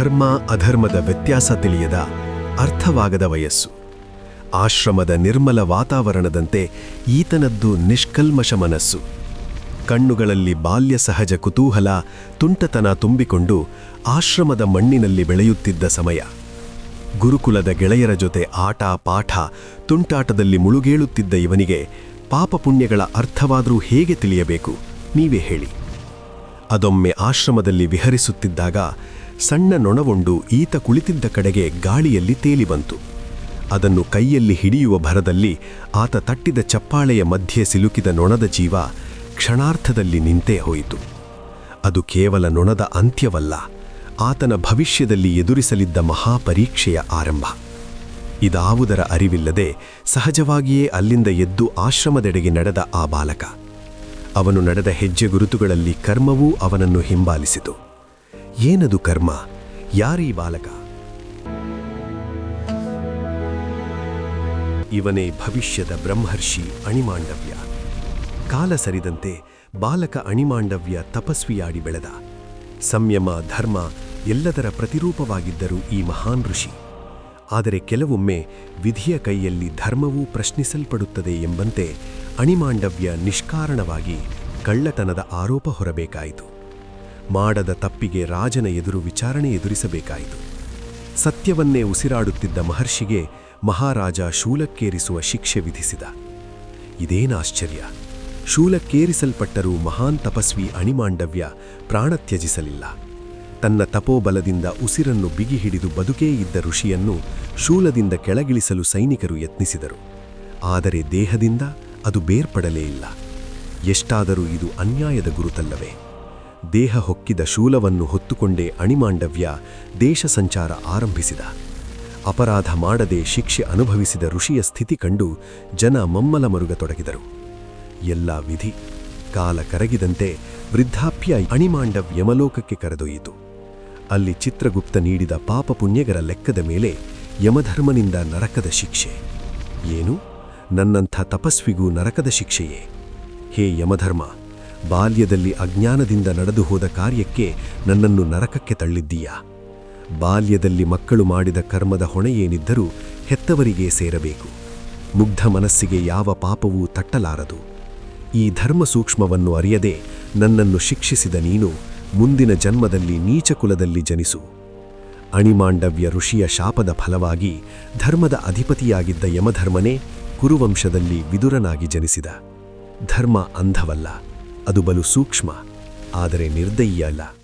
ಧರ್ಮ ಅಧರ್ಮದ ವ್ಯತ್ಯಾಸ ತಿಳಿಯದ ಅರ್ಥವಾಗದ ವಯಸ್ಸು. ಆಶ್ರಮದ ನಿರ್ಮಲ ವಾತಾವರಣದಂತೆ ಈತನದ್ದು ನಿಷ್ಕಲ್ಮಶ ಮನಸ್ಸು. ಕಣ್ಣುಗಳಲ್ಲಿ ಬಾಲ್ಯ ಸಹಜ ಕುತೂಹಲ ತುಂಟತನ ತುಂಬಿಕೊಂಡು ಆಶ್ರಮದ ಮಣ್ಣಿನಲ್ಲಿ ಬೆಳೆಯುತ್ತಿದ್ದ ಸಮಯ. ಗುರುಕುಲದ ಗೆಳೆಯರ ಜೊತೆ ಆಟ ಪಾಠ ತುಂಟಾಟದಲ್ಲಿ ಮುಳುಗೇಳುತ್ತಿದ್ದ ಇವನಿಗೆ ಪಾಪಪುಣ್ಯಗಳ ಅರ್ಥವಾದರೂ ಹೇಗೆ ತಿಳಿಯಬೇಕು, ನೀವೇ ಹೇಳಿ. ಅದೊಮ್ಮೆ ಆಶ್ರಮದಲ್ಲಿ ವಿಹರಿಸುತ್ತಿದ್ದಾಗ ಸಣ್ಣ ನೊಣವೊಂಡು ಈತ ಕುಳಿತಿದ್ದ ಕಡೆಗೆ ಗಾಳಿಯಲ್ಲಿ ತೇಲಿ ಬಂತು. ಅದನ್ನು ಕೈಯಲ್ಲಿ ಹಿಡಿಯುವ ಭರದಲ್ಲಿ ಆತ ತಟ್ಟಿದ ಚಪ್ಪಾಳೆಯ ಮಧ್ಯೆ ಸಿಲುಕಿದ ನೊಣದ ಜೀವ ಕ್ಷಣಾರ್ಥದಲ್ಲಿ ನಿಂತೇ ಹೋಯಿತು. ಅದು ಕೇವಲ ನೊಣದ ಅಂತ್ಯವಲ್ಲ, ಆತನ ಭವಿಷ್ಯದಲ್ಲಿ ಎದುರಿಸಲಿದ್ದ ಮಹಾಪರೀಕ್ಷೆಯ ಆರಂಭ. ಇದಾವುದರ ಅರಿವಿಲ್ಲದೆ ಸಹಜವಾಗಿಯೇ ಅಲ್ಲಿಂದ ಎದ್ದು ಆಶ್ರಮದೆಡೆಗೆ ನಡೆದ ಆ ಬಾಲಕ. ಅವನು ನಡೆದ ಹೆಜ್ಜೆ ಗುರುತುಗಳಲ್ಲಿ ಕರ್ಮವೂ ಅವನನ್ನು ಹಿಂಬಾಲಿಸಿತು. ಏನದು ಕರ್ಮ? ಯಾರೀ ಬಾಲಕ? ಇವನೇ ಭವಿಷ್ಯದ ಬ್ರಹ್ಮರ್ಷಿ ಅಣಿಮಾಂಡವ್ಯ. ಕಾಲ ಸರಿದಂತೆ ಬಾಲಕ ಅಣಿಮಾಂಡವ್ಯ ತಪಸ್ವಿಯಾಡಿ ಬೆಳೆದ. ಸಂಯಮ, ಧರ್ಮ ಎಲ್ಲದರ ಪ್ರತಿರೂಪವಾಗಿದ್ದರು ಈ ಮಹಾನ್ ಋಷಿ. ಆದರೆ ಕೆಲವೊಮ್ಮೆ ವಿಧಿಯ ಕೈಯಲ್ಲಿ ಧರ್ಮವೂ ಪ್ರಶ್ನಿಸಲ್ಪಡುತ್ತದೆ ಎಂಬಂತೆ ಅಣಿಮಾಂಡವ್ಯ ನಿಷ್ಕಾರಣವಾಗಿ ಕಳ್ಳತನದ ಆರೋಪ ಹೊರಬೇಕಾಯಿತು. ಮಾಡದ ತಪ್ಪಿಗೆ ರಾಜನ ಎದುರು ವಿಚಾರಣೆ ಎದುರಿಸಬೇಕಾಯಿತು. ಸತ್ಯವನ್ನೇ ಉಸಿರಾಡುತ್ತಿದ್ದ ಮಹರ್ಷಿಗೆ ಮಹಾರಾಜ ಶೂಲಕ್ಕೇರಿಸುವ ಶಿಕ್ಷೆ ವಿಧಿಸಿದ. ಇದೇನಾಶ್ಚರ್ಯ ಶೂಲಕ್ಕೇರಿಸಲ್ಪಟ್ಟರೂ ಮಹಾನ್ ತಪಸ್ವಿ ಅಣಿಮಾಂಡವ್ಯ ಪ್ರಾಣ ತ್ಯಜಿಸಲಿಲ್ಲ. ತನ್ನ ತಪೋಬಲದಿಂದ ಉಸಿರನ್ನು ಬಿಗಿ ಹಿಡಿದು ಬದುಕೇ ಇದ್ದ ಋಷಿಯನ್ನು ಶೂಲದಿಂದ ಕೆಳಗಿಳಿಸಲು ಸೈನಿಕರು ಯತ್ನಿಸಿದರು. ಆದರೆ ದೇಹದಿಂದ ಅದು ಬೇರ್ಪಡಲೇ ಇಲ್ಲ. ಎಷ್ಟಾದರೂ ಇದು ಅನ್ಯಾಯದ ಗುರುತಲ್ಲವೇ? ದೇಹ ಹೊಕ್ಕಿದ ಶೂಲವನ್ನು ಹೊತ್ತುಕೊಂಡೇ ಅಣಿಮಾಂಡವ್ಯ ದೇಶ ಸಂಚಾರ ಆರಂಭಿಸಿದ. ಅಪರಾಧ ಮಾಡದೆ ಶಿಕ್ಷೆ ಅನುಭವಿಸಿದ ಋಷಿಯ ಸ್ಥಿತಿ ಕಂಡು ಜನ ಮಮ್ಮಲ ಮರುಗತೊಡಗಿದರು. ಎಲ್ಲ ವಿಧಿ, ಕಾಲ ಕರಗಿದಂತೆ ವೃದ್ಧಾಪ್ಯ ಅಣಿಮಾಂಡವ್ ಯಮಲೋಕಕ್ಕೆ ಕರೆದೊಯ್ಯಿತು. ಅಲ್ಲಿ ಚಿತ್ರಗುಪ್ತ ನೀಡಿದ ಪಾಪ ಪುಣ್ಯಗರ ಲೆಕ್ಕದ ಮೇಲೆ ಯಮಧರ್ಮನಿಂದ ನರಕದ ಶಿಕ್ಷೆ. ಏನು? ನನ್ನಂಥ ತಪಸ್ವಿಗೂ ನರಕದ ಶಿಕ್ಷೆಯೇ? ಹೇ ಯಮಧರ್ಮ ಬಾಲ್ಯದಲ್ಲಿ ಅಜ್ಞಾನದಿಂದ ನಡೆದು ಹೋದ ಕಾರ್ಯಕ್ಕೆ ನನ್ನನ್ನು ನರಕಕ್ಕೆ ತಳ್ಳಿದ್ದೀಯಾ? ಬಾಲ್ಯದಲ್ಲಿ ಮಕ್ಕಳು ಮಾಡಿದ ಕರ್ಮದ ಹೊಣೆಯೇನಿದ್ದರೂ ಹೆತ್ತವರಿಗೆ ಸೇರಬೇಕು. ಮುಗ್ಧ ಮನಸ್ಸಿಗೆ ಯಾವ ಪಾಪವೂ ತಟ್ಟಲಾರದು. ಈ ಧರ್ಮ ಸೂಕ್ಷ್ಮವನ್ನು ಅರಿಯದೆ ನನ್ನನ್ನು ಶಿಕ್ಷಿಸಿದ ನೀನು ಮುಂದಿನ ಜನ್ಮದಲ್ಲಿ ನೀಚಕುಲದಲ್ಲಿ ಜನಿಸು. ಅಣಿಮಾಂಡವ್ಯ ಋಷಿಯ ಶಾಪದ ಫಲವಾಗಿ ಧರ್ಮದ ಅಧಿಪತಿಯಾಗಿದ್ದ ಯಮಧರ್ಮನೇ ಕುರುವಂಶದಲ್ಲಿ ವಿದುರನಾಗಿ ಜನಿಸಿದ. ಧರ್ಮ ಅಂಧವಲ್ಲ. ಅದು ಬಲು ಸೂಕ್ಷ್ಮ ಆದರೆ ನಿರ್ದಯ್ಯ ಅಲ್ಲ.